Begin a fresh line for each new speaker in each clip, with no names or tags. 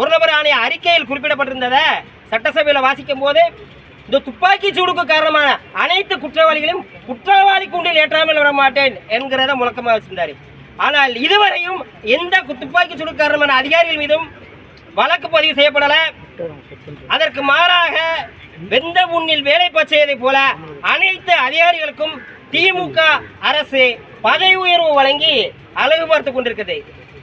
ஒரு நபர் ஆணைய அறிக்கையில் குறிப்பிடப்பட்டிருந்ததை சட்டசபையில் வாசிக்கும் போது இந்த துப்பாக்கி சூடுக்கு காரணமான அனைத்து குற்றவாளிகளையும் குற்றவாளி கூண்டில் ஏற்றாமல் விட மாட்டேன் என்கிறத முழக்கமாக வச்சிருந்தார். ஆனால் இதுவரையும் எந்த துப்பாக்கி சூடு காரணமான அதிகாரிகள் மீதும் வழக்கு பதிவு செய்யப்படலை. அதற்கு மாறாக வெந்த முன்னில் வேலை பச்சையதை போல அனைத்து அதிகாரிகளுக்கும் திமுக அரசு பதவி உயர்வு வழங்கி அழகு பார்த்து கொண்டிருக்கிறது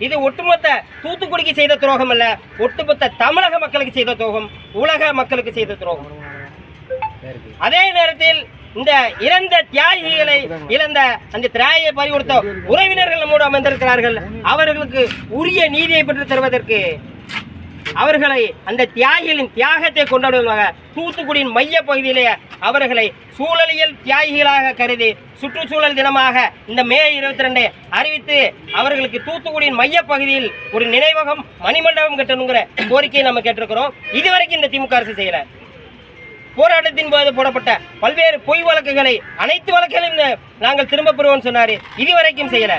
இது ஒட்டுமொத்த தூத்துக்குடிக்கு செய்த துரோகம் அல்ல ஒட்டுமொத்த தமிழக மக்களுக்கு செய்த துரோகம் உலக மக்களுக்கு செய்த துரோகம். அதே நேரத்தில் இந்த இறந்த தியாகிகளை இழந்த அந்த திராயை பறிகொடுத்த உறவினர்கள் நம்மோடு அமர்ந்திருக்கிறார்கள். அவர்களுக்கு உரிய நீதியை பெற்று தருவதற்கு அவர்களை அந்த தியாகிகளின் தியாகத்தை கொண்டாடுவதாக தூத்துக்குடியின் மைய பகுதியிலே அவர்களை சூழலியல் தியாகிகளாக கருதி சுற்றுச்சூழல் தினமாக இந்த மே இருபத்தி ரெண்டை அறிவித்து அவர்களுக்கு தூத்துக்குடியின் மைய பகுதியில் ஒரு நினைவகம் மணிமண்டபம் கட்டணுங்கிற கோரிக்கையை நம்ம கேட்டிருக்கிறோம். இதுவரைக்கும் இந்த திமுக அரசு செய்யலை. போராட்டத்தின் போது போடப்பட்ட பல்வேறு பொய் வழக்குகளை அனைத்து வழக்குகளையும் நாங்கள் திரும்ப பெறுவோம்னு சொன்னார். இதுவரைக்கும் செய்யலை.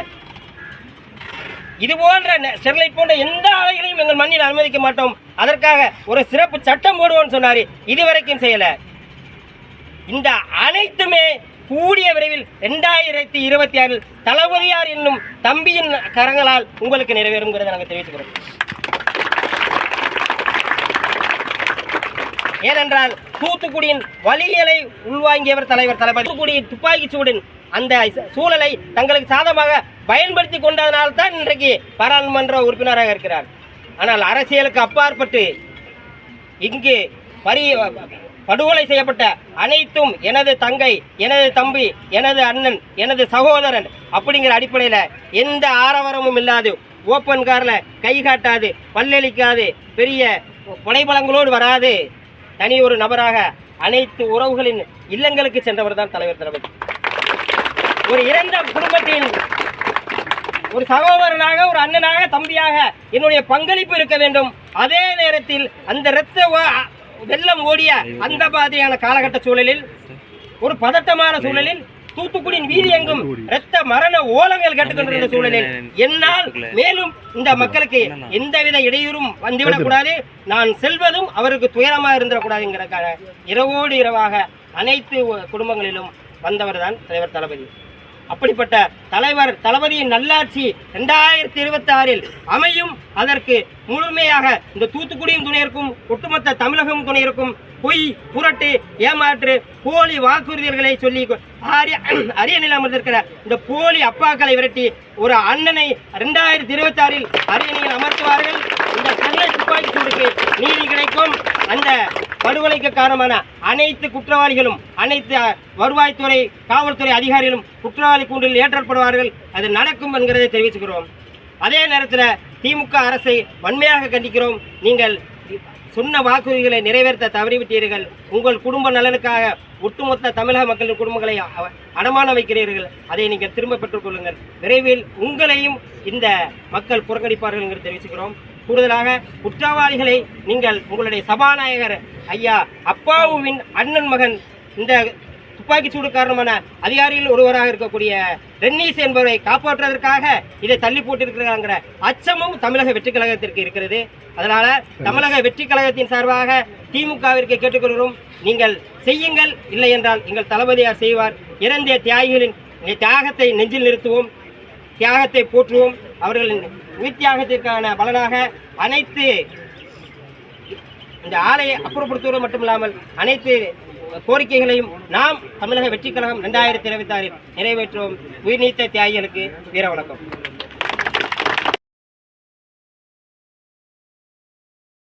இது போன்ற ஸ்டெர்லைட் போன்ற எந்த ஆலைகளையும் எங்கள் மண்ணில் அனுமதிக்க மாட்டோம். அதற்காக ஒரு சிறப்பு சட்டம் போடுவோம்னு சொன்னார். இதுவரைக்கும் செய்யலை. இந்த அனைத்துமே கூடிய விரைவில் ரெண்டாயிரத்தி இருபத்தி ஆறில் தளபதியார் என்னும் தம்பியின் கரங்களால் உங்களுக்கு நிறைவேறுங்கிறத நாங்கள் தெரிவித்துக்கிறோம் ஏனென்றால் தூத்துக்குடியின் வலியலை உள்வாங்கியவர் தலைவர் தளபதி. தூத்துக்குடி துப்பாக்கி சூடின் அந்த சூழலை தங்களுக்கு சாதமாக பயன்படுத்தி கொண்டதனால் தான் இன்றைக்கு பாராளுமன்ற உறுப்பினராக இருக்கிறார். ஆனால் அரசியலுக்கு அப்பாற்பட்டு இங்கு பரி படுகொலை செய்யப்பட்ட அனைத்தும் எனது தங்கை எனது தம்பி எனது அண்ணன் எனது சகோதரன் அப்படிங்கிற அடிப்படையில் எந்த ஆரவாரமும் இல்லாது ஓப்பன் காரில் கை காட்டாது பல்லளிக்காது பெரிய படைபலங்களோடு வராது. தனி ஒரு நபராக அனைத்து உறவுகளின் இல்லங்களுக்கு சென்றவர் தான் தலைவர் தளபதி ஒரு இறந்த குடும்பத்தின் ஒரு சகோதரனாக ஒரு அண்ணனாக தம்பியாக என்னுடைய பங்களிப்பு இருக்க வேண்டும். அதே நேரத்தில் அந்த இரத்த வெள்ளம் ஓடிய அந்த மாதிரியான காலகட்ட சூழலில் ஒரு பதட்டமான சூழலில் தூத்துக்குடியின் வீதி எங்கும் இரத்த மரண ஓலங்கள் கேட்டுக்கொண்டிருந்த சூழலில் என்னால் மேலும் இந்த மக்களுக்கு எந்தவித இடையூறும் வந்துவிடக் கூடாது நான் செல்வதும் அவருக்கு துயரமாக இருந்துடக்கூடாதுங்கிறதுக்காக இரவோடு இரவாக அனைத்து குடும்பங்களிலும் வந்தவர் தான் தலைவர் தளபதி. அப்படிப்பட்ட தலைவர் தளபதியின் நல்லாட்சி ரெண்டாயிரத்தி இருபத்தி ஆறில் அமையும் அதற்கு முழுமையாக இந்த தூத்துக்குடியும் துணை இருக்கும் ஒட்டுமொத்த தமிழகம் துணை இருக்கும் பொய் புரட்டு ஏமாற்று போலி வாக்குறுதிகளை சொல்லி ஆரிய அரிய அமர்ந்திருக்கிற இந்த போலி அப்பாக்களை விரட்டி ஒரு அண்ணனை ரெண்டாயிரத்தி இருபத்தி ஆறில் அரியணையில் அமர்த்துவார்கள். இந்த கண்ணை துப்பாக்கி சூடுக்கு நீதி கிடைக்கும். அந்த படுகொலைக்கு காரணமான அனைத்து குற்றவாளிகளும் அனைத்து வருவாய்த்துறை காவல்துறை அதிகாரிகளும் குற்றவாளி கூண்டில் ஏற்றப்படுவார்கள். அது நடக்கும் என்கிறதை தெரிவிச்சுக்கிறோம். அதே நேரத்தில் திமுக அரசை வன்மையாக கண்டிக்கிறோம். நீங்கள் சொன்ன வாக்குறுதிகளை நிறைவேற்ற தவறிவிட்டீர்கள். உங்கள் குடும்ப நலனுக்காக ஒட்டுமொத்த தமிழக மக்களின் குடும்பங்களை அடமான வைக்கிறீர்கள். அதை நீங்கள் திரும்ப பெற்றுக்கொள்ளுங்கள் விரைவில் உங்களையும் இந்த மக்கள் புறக்கணிப்பார்கள் என்று தெரிவிச்சுக்கிறோம். கூடுதலாக குற்றவாளிகளை நீங்கள் உங்களுடைய சபாநாயகர் ஐயா அப்பாவுவின் அண்ணன் மகன் இந்த துப்பாக்கி சூடு காரணமான அதிகாரிகள் ஒருவராக இருக்கக்கூடிய ரென்னீஸ் என்பவரை காப்பாற்றுவதற்காக இதை தள்ளி போட்டிருக்கிறாங்கிற அச்சமும் தமிழக வெற்றி கழகத்திற்கு இருக்கிறது. அதனால தமிழக வெற்றி கழகத்தின் சார்பாக திமுகவிற்கு கேட்டுக்கொள்கிறோம். நீங்கள் செய்யுங்கள். இல்லை என்றால் எங்கள் தளபதியார் செய்வார். இறந்திய தியாகிகளின் தியாகத்தை நெஞ்சில் நிறுத்துவோம். தியாகத்தை போற்றுவோம். அவர்களின் உயிர் தியாகத்திற்கான பலனாக அனைத்து இந்த ஆலையை அப்புறப்படுத்துவது மட்டுமில்லாமல் அனைத்து கோரிக்கைகளையும் நாம் தமிழக வெற்றி கழகம் ரெண்டாயிரத்தி இருபத்தி ஆறில் நிறைவேற்றுவோம். உயிர்நீத்த தியாகிகளுக்கு வீர வணக்கம்.